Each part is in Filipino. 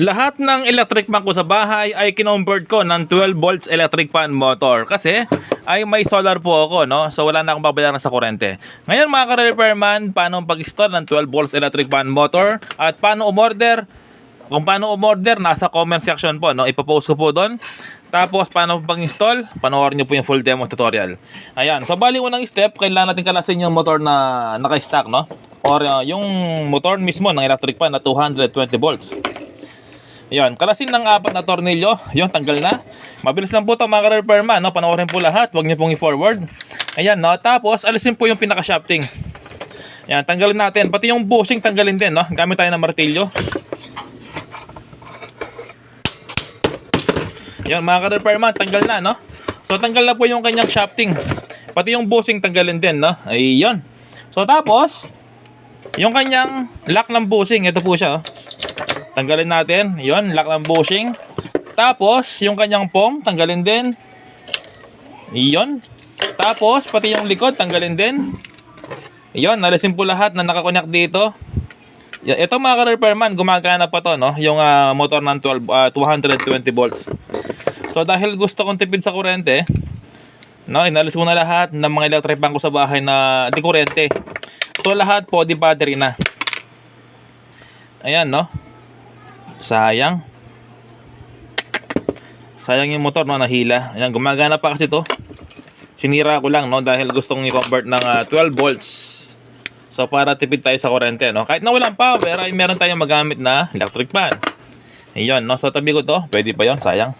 Lahat ng electric fan ko sa bahay ay kinomvert ko ng 12 volts electric fan motor kasi ay may solar po ako no so wala na akong babayaran sa kuryente. Ngayon mga ka-repairman, paano pag-install ng 12 volts electric fan motor at paano umorder? Kung paano umorder, nasa comment section po no, ipopost ko po doon. Tapos paano pag-install, panoorin niyo po yung full demo tutorial. Ayan, so bali unang step, kailangan natin kalasin yung motor na naka-stack no or uh, yung motor mismo ng electric fan na 220 volts. Yan, kalasin ng apat na tornilyo. Yon, tanggal na. Mabilis lang po ito mga ka-repairman. No? Panoorin po lahat. Huwag niyo pong i-forward. Ayan, no? Tapos, alisin po yung pinaka-shafting. Yan, tanggalin natin. Pati yung bushing tanggalin din, no? Gamit tayo ng martilyo. Yan, mga ka-repairman, tanggal na, no? So, tanggal na po yung kanyang shafting. Pati yung bushing tanggalin din, no? Ayun. So, tapos, yung kanyang lock ng bushing, ito po siya, oh. Tanggalin natin. Yon, lock ng bushing. Tapos, yung kanyang pom, tanggalin din. Yon. Tapos, pati yung likod, tanggalin din. Yon, nalisin po lahat na nakakonect dito. Ito mga ka-repairman, gumagana pa to, no? Yung ah, motor ng 12, ah, 220 volts. So, dahil gusto kong tipid sa kuryente, no, inalis ko na lahat ng mga electric fan ko sa bahay na di kuryente. So, lahat po, di battery na. Ayan, no? Sayang. Sayang yung motor, no? Nahila. Ayan, gumagana pa kasi to. Sinira ko lang, no? Dahil gustong i-convert ng ah, 12 volts. So, para tipid tayo sa kuryente, no? Kahit na walang power, ay meron tayong magamit na electric fan. Ayan, no? So, tabi ko to. Pwede pa yon sayang.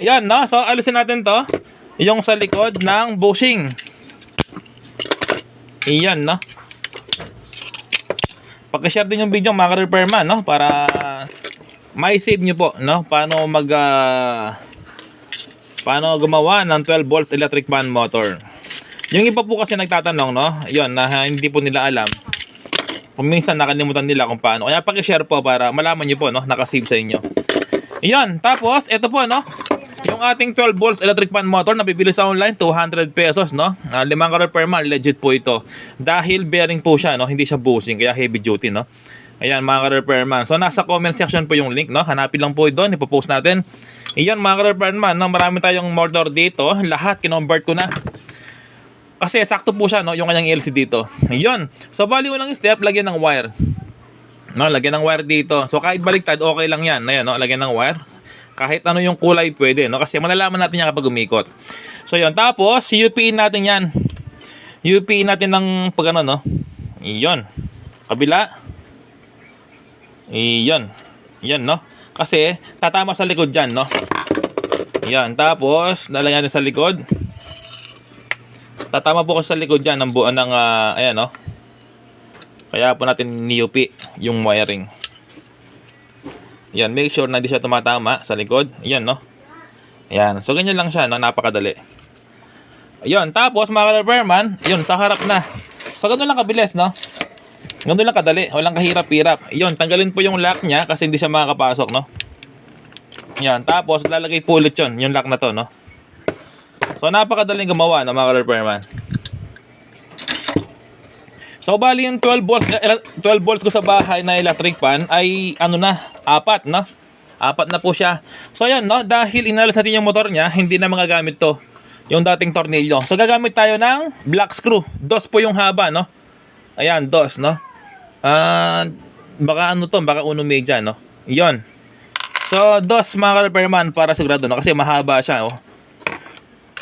Ayan, no? So, alisin natin to. Yung sa likod ng bushing. Ayan, no? Paki-share din yung video mga ka-repairman, no? Para may save nyo po, no? Paano mag ah, paano gumawa ng 12 volts electric fan motor. Yung iba po kasi nagtatanong, no? Yon na hindi po nila alam. Kung minsan nakalimutan nila kung paano. Kaya paki-share po para malaman nyo po, no? Nakasave sa inyo. Yan, tapos ito po, no? Yung ating 12 volts electric fan motor na bibili sa online 200 pesos no. Uh, limang karor per month legit po ito. Dahil bearing po siya no, hindi siya bushing kaya heavy duty no. Ayan mga month. So nasa comment section po yung link no. Hanapin lang po doon, ipo-post natin. Iyan mga month, no? marami tayong motor dito. Lahat kinomvert ko na. Kasi sakto po siya no, yung kanyang LC dito. Ayun. So bali unang step, lagyan ng wire. No, lagyan ng wire dito. So kahit baliktad, okay lang 'yan. Ayan, no, lagyan ng wire. Kahit ano yung kulay pwede, no? Kasi malalaman natin yan kapag umikot. So yun, tapos UPin natin 'yan. UPin natin ng pag ano, no? Iyon. Kabila. Iyon. Yan, no? Kasi tatama sa likod diyan, no? Yan, tapos lalagyan natin sa likod. Tatama po kasi sa likod diyan ng buo ng ah, ayan, no? Kaya po natin niupi yung wiring. Yan, make sure na hindi siya tumatama sa likod. Yan, no? Yan. So, ganyan lang siya, no? Napakadali. Ayun, tapos mga repairman, yun, sa harap na. So, ganun lang kabilis, no? Ganun lang kadali. Walang kahirap-hirap. Yun, tanggalin po yung lock niya kasi hindi siya makakapasok, no? Yan, tapos lalagay po ulit yun, yung lock na to, no? So, napakadaling gumawa, no, mga repairman. So bali yung 12 volts eh, 12 volts ko sa bahay na electric fan ay ano na, apat no. Apat na po siya. So ayan no, dahil inalis natin yung motor niya, hindi na magagamit to. Yung dating tornilyo. So gagamit tayo ng black screw. Dos po yung haba no. Ayan, dos no. Ah, baka ano to, baka uno media no. 'Yon. So dos mga repairman para sigurado no kasi mahaba siya oh.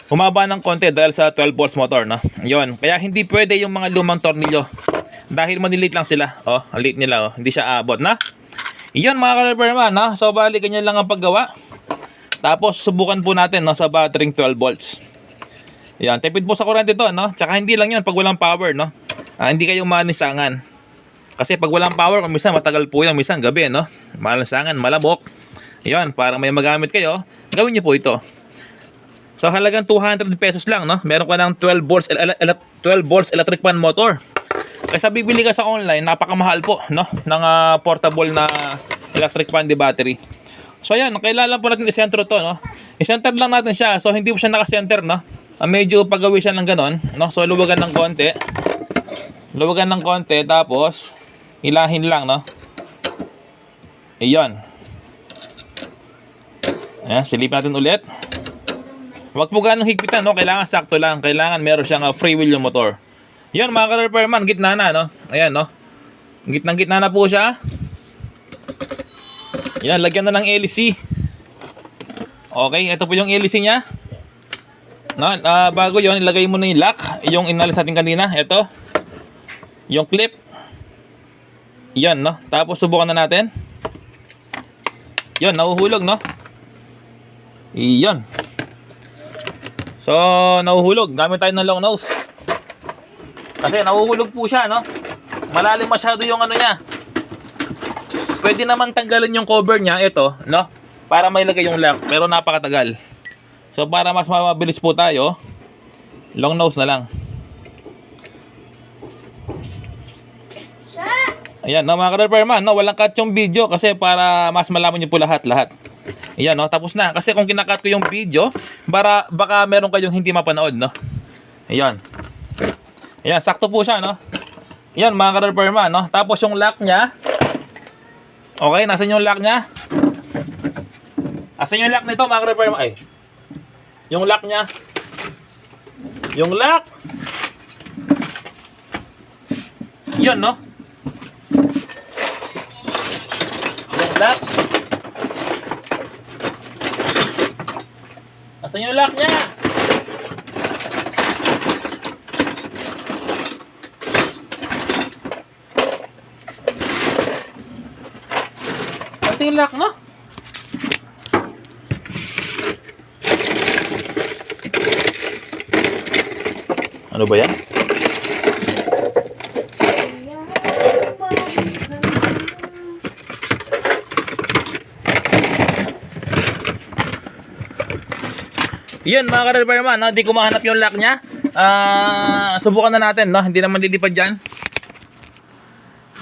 Humaba ng konti dahil sa 12 volts motor, no? Yon. Kaya hindi pwede yung mga lumang tornilyo. Dahil manilit lang sila. Oh, alit nila, oh. Hindi siya abot, na? Iyon, mga ka-repairman, no? So, bali, ganyan lang ang paggawa. Tapos, subukan po natin, no? Sa battery 12 volts. Yan. Tipid po sa kurente to, no? Tsaka hindi lang yun pag walang power, no? Ah, hindi kayo manisangan. Kasi pag walang power, kung minsan matagal po yan, minsan gabi, no? Malansangan, malabok. Yan, para may magamit kayo, gawin niyo po ito. So halagang 200 pesos lang, no? Meron ka ng 12 volts, ele- ele- 12 volts electric fan motor. Kaysa bibili ka sa online, napakamahal po, no? Ng ah, portable na electric fan di battery. So ayan, kailangan po natin isentro to, no? Isenter lang natin siya. So hindi po siya naka-center, no? Ah, medyo pagawi siya ng ganon, no? So luwagan ng konti. Luwagan ng konti, tapos hilahin lang, no? Iyon. Ayan, silipin natin ulit. Huwag po ganong higpitan, no? Kailangan sakto lang. Kailangan meron siyang uh, free wheel yung motor. Yan, mga ka-repairman, gitna na, no? Ayan, no? Gitnang-gitna na po siya. Yan, lagyan na ng LC. Okay, ito po yung LC niya. No, ah, bago yon ilagay mo na yung lock. Yung inalis natin kanina. Ito. Yung clip. Yan, no? Tapos subukan na natin. Yan, nahuhulog, no? Iyon. So, nahuhulog. Gamit tayo ng long nose. Kasi nahuhulog po siya, no? Malalim masyado yung ano niya. Pwede naman tanggalin yung cover niya, ito, no? Para may lagay yung lock, pero napakatagal. So, para mas mabilis po tayo, long nose na lang. Ayan, no, mga ka-repairman, no, walang cut yung video kasi para mas malaman niyo po lahat-lahat. Ayan, no, tapos na. Kasi kung kinakat ko yung video, para, baka meron kayong hindi mapanood, no? Ayan. Ayan, sakto po siya, no? Ayan, mga ka-repairman, no? Tapos yung lock niya, okay, nasan yung lock niya? Asan yung lock nito, mga ka-repairman? Ay, yung lock niya. Yung lock. Yun, no? Yung lock. Asan yung lock niya? Ito yung lock, no? Ano ba yan? Yan mga ka-repairman, no? Hindi ko mahanap yung lock niya. Ah, subukan na natin, no? Hindi naman lilipad diyan.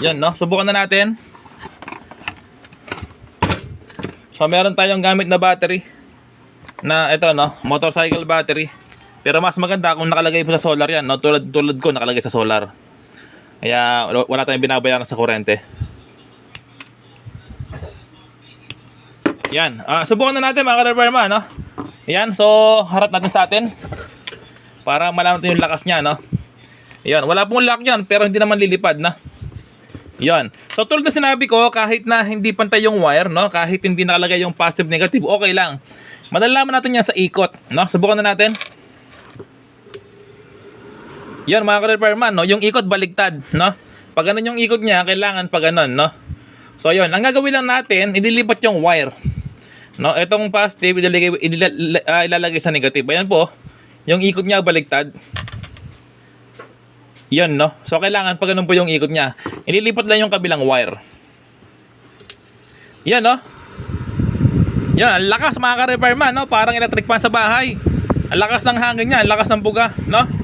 Yan, no? Subukan na natin. So, meron tayong gamit na battery. Na ito, no? Motorcycle battery. Pero mas maganda kung nakalagay po sa solar yan, no? Tulad, tulad ko, nakalagay sa solar. Kaya wala- tayong binabayaran sa kurente. Yan. Ah, subukan na natin mga ka-repairman, no? Yan, so harap natin sa atin. Para malaman natin yung lakas niya, no? Yan, wala pong lock yan, pero hindi naman lilipad na. Yan. So tulad na sinabi ko, kahit na hindi pantay yung wire, no? Kahit hindi nakalagay yung positive negative, okay lang. Malalaman natin yan sa ikot, no? Subukan na natin. Yan mga ka-repairman, no? Yung ikot baligtad, no? Pag ganun yung ikot niya, kailangan pag ganun, no? So yun, ang gagawin lang natin, idilipat yung wire. No, itong positive ilalagay ilala- ah, ilalagay sa negative. Ayan po, yung ikot niya baligtad. Yan, no? So, kailangan pag ganun po yung ikot niya, ililipat lang yung kabilang wire. Yan, no? Yan, ang lakas mga ka-repairman, no? Parang electric fan sa bahay. Ang lakas ng hangin niya, ang lakas ng buga, no?